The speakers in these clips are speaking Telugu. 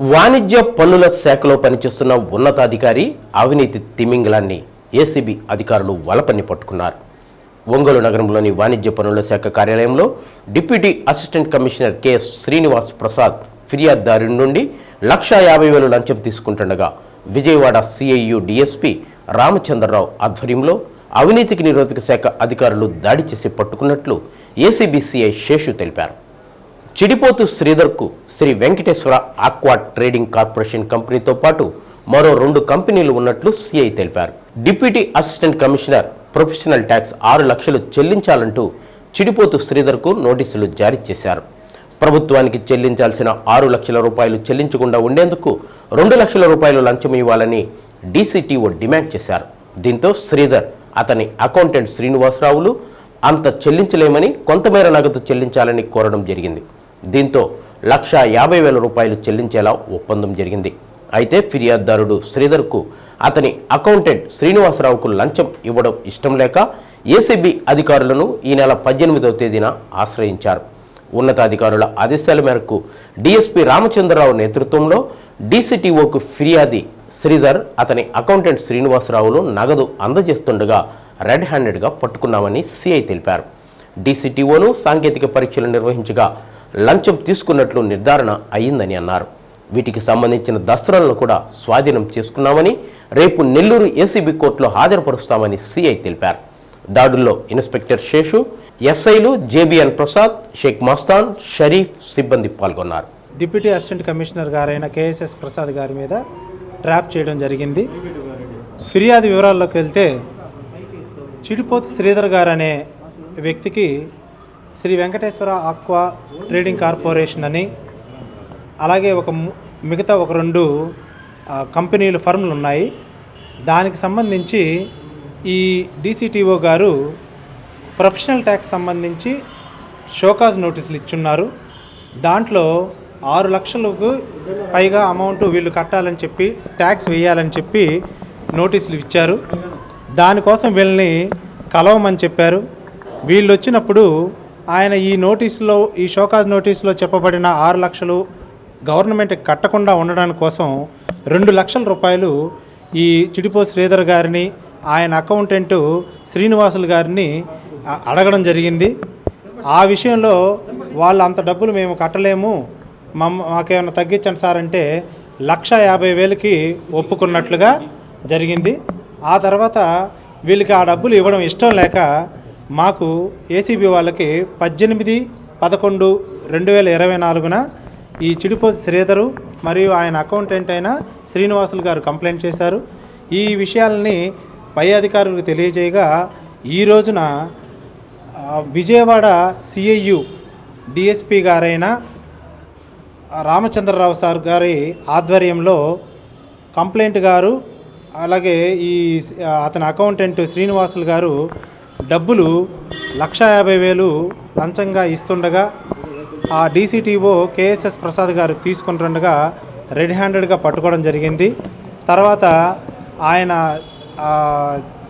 వాణిజ్య పన్నుల శాఖలో పనిచేస్తున్న ఉన్నతాధికారి అవినీతి తిమింగలాన్ని ఏసీబీ అధికారులు వలపన్ని పట్టుకున్నారు. ఒంగోలు నగరంలోని వాణిజ్య పన్నుల శాఖ కార్యాలయంలో deputy assistant commissioner K. Srinivas Prasad ఫిర్యాదుదారు నుండి లక్షా యాభై వేలు లంచం తీసుకుంటుండగా విజయవాడ సిఐయు డిఎస్పీ రామచంద్రరావు ఆధ్వర్యంలో అవినీతికి నిరోధక శాఖ అధికారులు దాడి చేసి పట్టుకున్నట్లు ఏసీబీసీఐ శేషు తెలిపారు. చిడిపోతు శ్రీధర్కు Sri Venkateswara aqua trading corporation కంపెనీతో పాటు మరో రెండు కంపెనీలు ఉన్నట్లు సిఐ తెలిపారు. Deputy assistant commissioner professional tax ఆరు లక్షలు చెల్లించాలంటూ చిడిపోతు శ్రీధర్కు నోటీసులు జారీ చేశారు. ప్రభుత్వానికి చెల్లించాల్సిన ఆరు లక్షల రూపాయలు చెల్లించకుండా ఉండేందుకు రెండు లక్షల రూపాయలు లంచం ఇవ్వాలని డీసీటీఓ డిమాండ్ చేశారు. దీంతో శ్రీధర్ అతని అకౌంటెంట్ శ్రీనివాసరావులు అంత చెల్లించలేమని కొంతమేర నగదు చెల్లించాలని కోరడం జరిగింది. దీంతో లక్ష యాభై వేల రూపాయలు చెల్లించేలా ఒప్పందం జరిగింది. అయితే ఫిర్యాదుదారుడు శ్రీధర్కు అతని అకౌంటెంట్ శ్రీనివాసరావుకు లంచం ఇవ్వడం ఇష్టం లేక ఏసీబీ అధికారులను ఈ నెల పద్దెనిమిదవ తేదీన ఆశ్రయించారు. ఉన్నతాధికారుల ఆదేశాల మేరకు డీఎస్పీ రామచంద్రరావు నేతృత్వంలో డీసీటీఓకు ఫిర్యాది శ్రీధర్ అతని అకౌంటెంట్ శ్రీనివాసరావులు నగదు అందజేస్తుండగా రెడ్ హ్యాండెడ్గా పట్టుకున్నామని సిఐ తెలిపారు. డీసీటీఓను సాంకేతిక పరీక్షలు నిర్వహించగా లంచం తీసుకున్నట్లు నిర్ధారణ అయ్యిందని అన్నారు. వీటికి సంబంధించిన దస్త్రాలను కూడా స్వాధీనం చేసుకున్నామని రేపు నెల్లూరు ఏసీబీ కోర్టులో హాజరుపరుస్తామని సిఐ తెలిపారు. దాడుల్లో ఇన్స్పెక్టర్ శేషు ఎస్ఐలు జేబిఎన్ ప్రసాద్ షేక్ మస్తాన్ షరీఫ్ సిబ్బంది పాల్గొన్నారు. డిప్యూటీ అసిస్టెంట్ కమిషనర్ గారైన కేఎస్ఎస్ ప్రసాద్ గారి మీద ట్రాప్ చేయడం జరిగింది. ఫిర్యాదు వివరాల్లోకి వెళ్తే చిడిపోతు శ్రీధర్ గారు అనే వ్యక్తికి Sri Venkateswara aqua trading corporation అని అలాగే ఒక మిగతా ఒక రెండు కంపెనీలు ఫర్మ్లు ఉన్నాయి. దానికి సంబంధించి ఈ డీసీటీఓ గారు ప్రొఫెషనల్ ట్యాక్స్ సంబంధించి షోకాజ్ నోటీసులు ఇచ్చున్నారు. దాంట్లో ఆరు లక్షలకు పైగా అమౌంట్ వీళ్ళు కట్టాలని చెప్పి ట్యాక్స్ వేయాలని చెప్పి నోటీసులు ఇచ్చారు. దానికోసం వీళ్ళని కలవమని చెప్పారు. వీళ్ళు వచ్చినప్పుడు ఆయన ఈ నోటీసులో ఈ షోకాజ్ నోటీసులో చెప్పబడిన ఆరు లక్షలు గవర్నమెంట్ కట్టకుండా ఉండడానికి కోసం రెండు లక్షల రూపాయలు ఈ చిడిపో శ్రీధర్ గారిని ఆయన అకౌంటెంట్ శ్రీనివాసులు గారిని అడగడం జరిగింది. ఆ విషయంలో వాళ్ళు అంత డబ్బులు మేము కట్టలేము మమ్మ మాకేమైనా తగ్గించండి సార్ అంటే లక్ష యాభై వేలకి ఒప్పుకున్నట్లుగా జరిగింది. ఆ తర్వాత వీళ్ళకి ఆ డబ్బులు ఇవ్వడం ఇష్టం లేక మాకు ఏసీబీ వాళ్ళకి పద్దెనిమిది పదకొండు రెండు వేల ఇరవై నాలుగున ఈ చిడిపోతి శ్రీధరు మరియు ఆయన అకౌంటెంట్ అయిన శ్రీనివాసులు గారు కంప్లైంట్ చేశారు. ఈ విషయాలని పై అధికారులకు తెలియజేయగా ఈ రోజున విజయవాడ సిఐయు డిఎస్పి గారైన రామచంద్రరావు సార్ గారి ఆధ్వర్యంలో కంప్లైంట్ గారు అలాగే ఈ అతని అకౌంటెంట్ శ్రీనివాసులు గారు డబ్బులు లక్ష యాభై వేలు లంచంగా ఇస్తుండగా ఆ డీసీటీఓ కేఎస్ఎస్ ప్రసాద్ గారు తీసుకుంటుండగా రెడ్ హ్యాండెడ్గా పట్టుకోవడం జరిగింది. తర్వాత ఆయన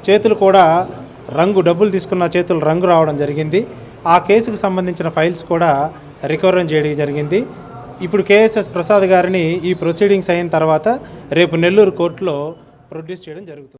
చేతులు కూడా రంగు డబ్బులు తీసుకున్న చేతులు రంగు రావడం జరిగింది. ఆ కేసుకు సంబంధించిన ఫైల్స్ కూడా రికవర్ చేయడం జరిగింది. ఇప్పుడు కేఎస్ఎస్ ప్రసాద్ గారిని ఈ ప్రొసీడింగ్స్ అయిన తర్వాత రేపు నెల్లూరు కోర్టులో ప్రొడ్యూస్ చేయడం జరుగుతుంది.